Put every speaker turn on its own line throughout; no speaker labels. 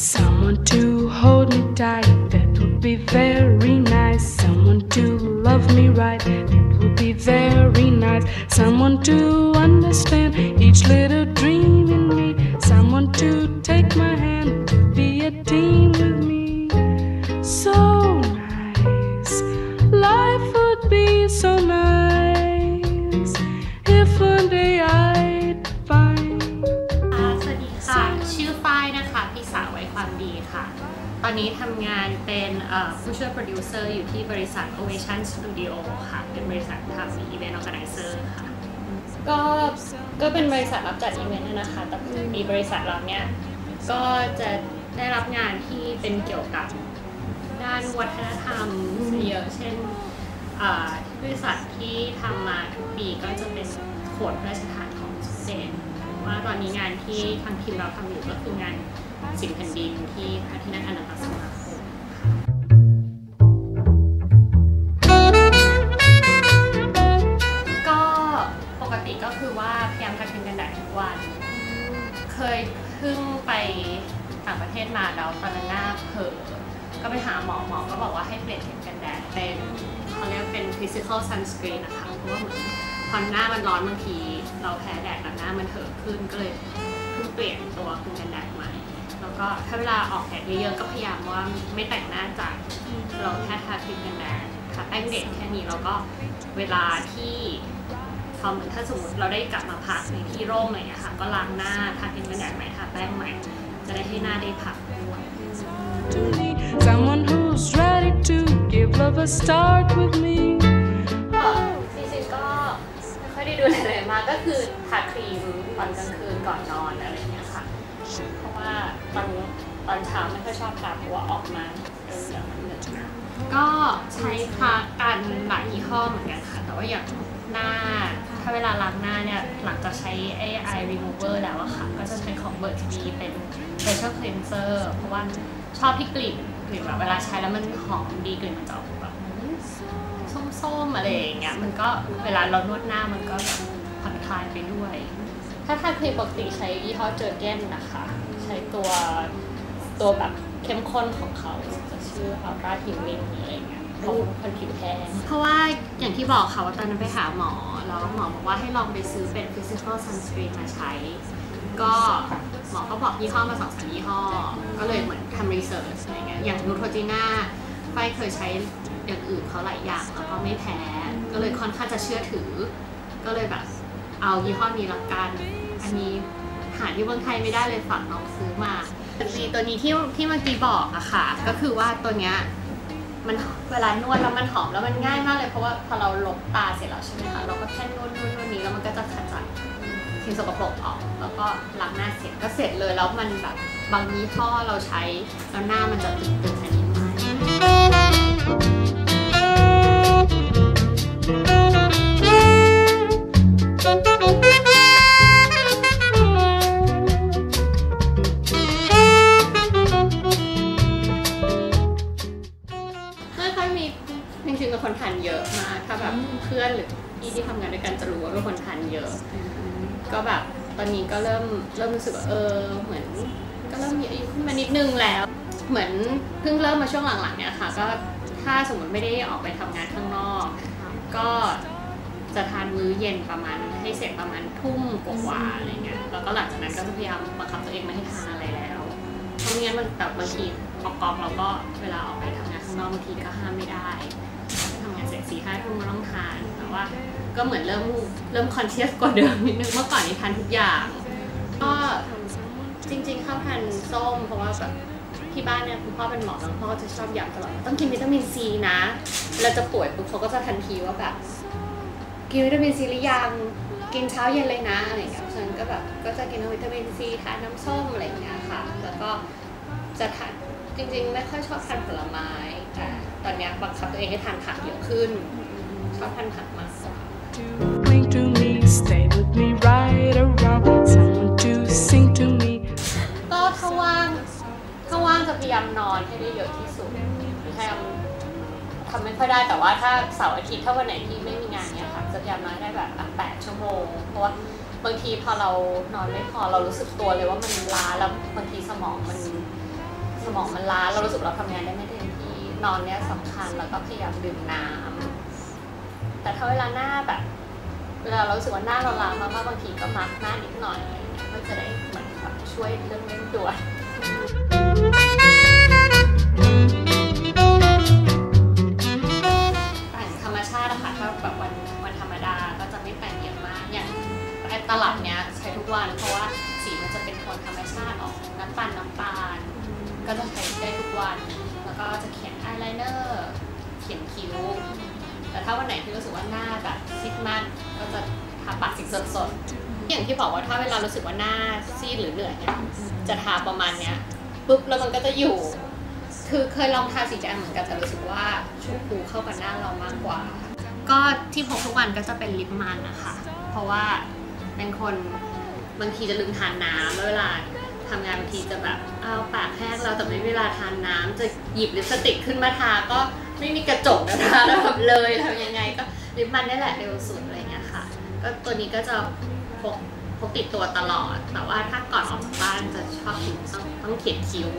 Someone to hold me tight, that would be very nice. Someone to love me right, that would be very nice. Someone to understand each little
นี้ทำงานเป็นผู้ช่วยโปรดิวเซอร์อยู่ที่บริษัท Ovation Studio ค่ะ เป็นบริษัททำอีเวนต์ออแกไนเซอร์ค่ะ ก็ ก็เป็นบริษัทรับจัดอีเวนต์นะคะ แต่มีบริษัทเราเนี่ย ก็จะได้รับงานที่เป็นเกี่ยวกับด้านวัฒนธรรมเยอะ เช่นบริษัทที่ทำมาทุกปีก็จะเป็นโขนพระราชทานของสมเด็จ ว่าตอนนี้งานที่ทางทีมเราทำอยู่ก็คืองานสินแผ่นดินที่พระที่นั่งอนันตสมาคมก็ปกติก็คือว่าพยายามทาครีมกันแดดทุกวัน เคยเพิ่งไปต่างประเทศมาแล้วตอนนั้นหน้าเผลอก็ไปหาหมอหมอก็บอกว่าให้เปลี่ยนครีมกันแดดเป็นเขาเรียกเป็น physical sunscreen นะคะเพราะว่าเหมือน พอหน้ามันร้อนบางที เราแพ้แดดแล้วหน้ามันเถอะขึ้นก็เลยเพิ่งเปลี่ยนตัวครีมกันแดดใหม่แล้วก็ถ้าเวลาออกแดดเยอะๆก็พยายามว่าไม่แต่งหน้าจัดเราแค่ทาครีมกันแดดทาแป้งเด็กแค่นี้แล้วก็เวลาที่พอเหมือนถ้าสมมติเราได้กลับมาพักในที่ร่มอะไรอย่างเงี้ยค่ะก็ล้างหน้าทาครีมกันแดดใหม่ทาแป้งใหม่ จะได้ให้หน้าได้พักด้วย
Someone who's ready to give love a start with me.
ดูแลอะไรมากก็คือทาครีมตอนกลางคืนก่อนนอนอะไรอย่างเงี้ยค่ะ เพราะว่าตอนตอนเช้าไม่ค่อยชอบทาเพราะว่าออกมาเหลืองๆเหลืองนะก็ใช้ทากันหลายยี่ห้อเหมือนกันค่ะ แต่ว่าอย่างหน้า ถ้าเวลาล้างหน้าเนี่ย หลังจากใช้ไอ้ eye remover แล้วอะค่ะ ก็จะใช้ของ Burt's Bee เป็น facial cleanser เพราะว่าชอบที่กลิ่นกลิ่นแบบเวลาใช้แล้วมันหอมดีกลิ่นมันจะออกแบบ ส้มๆอะไรอย่างเงี้ยมันก็เวลาเรานวดหน้ามันก็แบบผ่อนคลายไปด้วย ถ้าทาครีมปกติใช้ยี่ห้อเจอร์เกนนะคะ ใช้ตัวตัวแบบเข้มข้นของเขาจะชื่อ Ultra Healing อะไรอย่างเงี้ยของคนผิวแพ้เพราะว่าอย่างที่บอกค่ะว่าตอนนั้นไปหาหมอ แล้วหมอบอกว่าให้ลองไปซื้อเป็น physical sunscreen มาใช้ ก็หมอก็บอกยี่ห้อมาสองสามยี่ห้อ ก็เลยเหมือนทำรีเสิร์ชอะไรเงี้ยอย่างนูโทจีน่าไฟเคยใช้ อย่างอื่นเขาหลายอย่างแล้วก็ไม่แพ้ ก็เลยค่อนข้างจะเชื่อถือ ก็เลยแบบเอายี่ห้อนี้ละกัน อันนี้หาที่เมืองไทยไม่ได้เลยฝากน้องซื้อมาดีตัวนี้ที่ที่เมื่อกี้บอกอะค่ะ ก็คือว่าตัวเนี้ยมันเวลานวดแล้วมันหอมแล้วมันง่ายมากเลยเพราะว่าพอเราลบตาเสร็จแล้วใช่ไหมคะเราก็แค่นวดนวดนวดนี้แล้วมันก็จะขจัดสิ่งสกปรกออกแล้วก็ล้างหน้าเสร็จก็เสร็จเลยแล้วมันแบบบางยี่ห้อเราใช้แล้วหน้ามันจะตึงๆอันนี้ไม่ไม่ พื่อนหรือพี่ที่ทำงานด้วยกันจะรู้ว่าเป็นคนทานเยอะ ก็แบบตอนนี้ก็เริ่มเริ่มรู้สึกว่าเออเหมือน ก็เริ่มมีอายุขึ้นมานิดนึงแล้ว เหมือนเพิ่งเริ่มมาช่วงหลังๆเนี่ยค่ะ ก็ถ้าสมมติไม่ได้ออกไปทำงานข้างนอก ก็จะทานมื้อเย็นประมาณให้เสร็จประมาณทุ่มกว่าๆอะไรเงี้ยแล้วก็หลังจากนั้นก็จะพยายามบังคับตัวเองไม่ให้ทานอะไรแล้วเพราะไม่งั้นมันแบบบางทีออกกองเราก็เวลาออกไปทำงานข้างนอกบางทีก็ห้ามไม่ได้านเสร็จสี่ห้าทุ่มก็ต้องทานแต่ว่าก็เหมือนเริ่มเริ่มคอนเชียสกว่าเดิมนิดนึงเมื่อก่อนนี่ทานทุกอย่าง ก็จริงๆเข้าทานส้ม เพราะว่าแบบที่บ้านเนี่ยคุณพ่อเป็นหมอแล้วพ่อจะชอบย้ำตลอดต้องกินวิตามินซีนะเราจะป่วยปุ๊บเขาก็จะทันทีว่าแบบกินวิตามินซีหรือยังกินเช้าเย็นเลยนะอะไรอย่างเงี้ยฉันก็แบบก็จะกินทั้งวิตามินซีทานน้ำส้มอะไรอย่างเงี้ยค่ะ แล้วก็จะทานจริงๆ ไม่ค่อยชอบทานผลไม้แต่ ตอนเนี้ยบังคับตัวเองให้ทานผักเยอะขึ้น ชอบทานผักมากกว่า
To cling to me, stay with me right around. Someone to sing to me.
ก็ถ้าว่างถ้าว่างจะพยายามนอนให้ได้เยอะที่สุดพยายามทำไม่ค่อยได้แต่ว่าถ้าเสาร์อาทิตย์ถ้าวันไหนที่ไม่มีงานเนี่ยค่ะจะพยายามนอนให้ได้แบบอะแปดชั่วโมง เพราะว่าบางทีพอเรานอนไม่พอเรารู้สึกตัวเลยว่ามันล้าแล้วบางทีสมองมันสมองมันล้าเรารู้สึกเราทำงานได้ไม่เต็มที่ นอนเนี่ยสำคัญแล้วก็พยายามดื่มน้ำแต่ถ้าเวลาหน้าแบบ เวลาเราสึกว่าหน้าเราล้ามากๆบางทีก็มักหน้านิดหน่อยอะไรเงี้ยก็จะได้เหมือนแบบช่วยเรื่องเร่งด่วนาวันไหนที่รู้สึกว่าหน้าแบบซีดมากก็จะทาปากสีสดๆอย่างที่บอกว่าถ้าเวลารู้สึกว่าหน้าซีดหรือเหนื่อยเนี่ยจะทาประมาณเนี้ยปุ๊บแล้วมันก็จะอยู่ คือเคยลองทาสีแดงเหมือนกันแต่รู้สึกว่าชมพูเข้ากับหน้าเรามากกว่า ก็ที่พกทุกวันก็จะเป็นลิปมันนะคะ เพราะว่าเป็นคนบางทีจะลืมทานน้ำแล้วเวลา ทำงานบางทีจะแบบเอาปากแห้งเราแต่ไม่เวลาทานน้ำจะหยิบลิปสติกขึ้นมาทาก็ไม่มีกระจกนะทาแล้วแบบเลยทำยังไงก็ลิปมันนี่แหละเร็วสุดอะไรเงี้ยค่ะ ก็ตัวนี้ก็จะพกพกติดตัวตลอด แต่ว่าถ้าก่อนออกจากบ้านจะชอบต้องต้องเขียนคิ้ว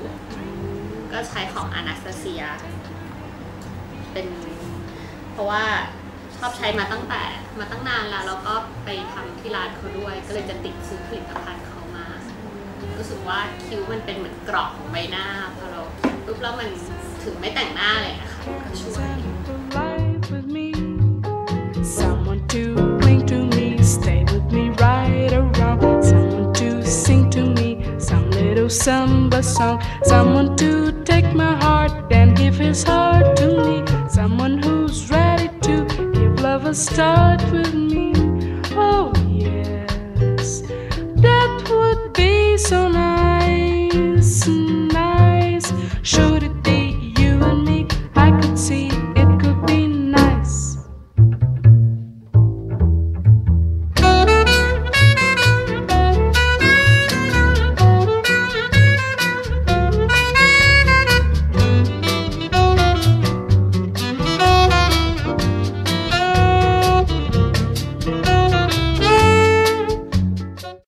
ก็ใช้ของ Anastasia เป็น เพราะว่าชอบใช้มาตั้งแต่มาตั้งนานแล้วแล้วก็ไปทำที่ร้านเขาด้วย ก็เลยจะติดซื้อผลิตภัณฑ์ รู้สึกว่าคิ้วมันเป็นเหมือนกรอบของใบหน้าพอเราปุ๊บแล้วมันถึงไม่แต่งหน้าเลยนะคะก็ช่วย
Someone to cling to me, stay with me right around. Someone to sing to me some little samba song. Someone to take my heart and give his heart to me. Someone who's ready to give love a start with me. so now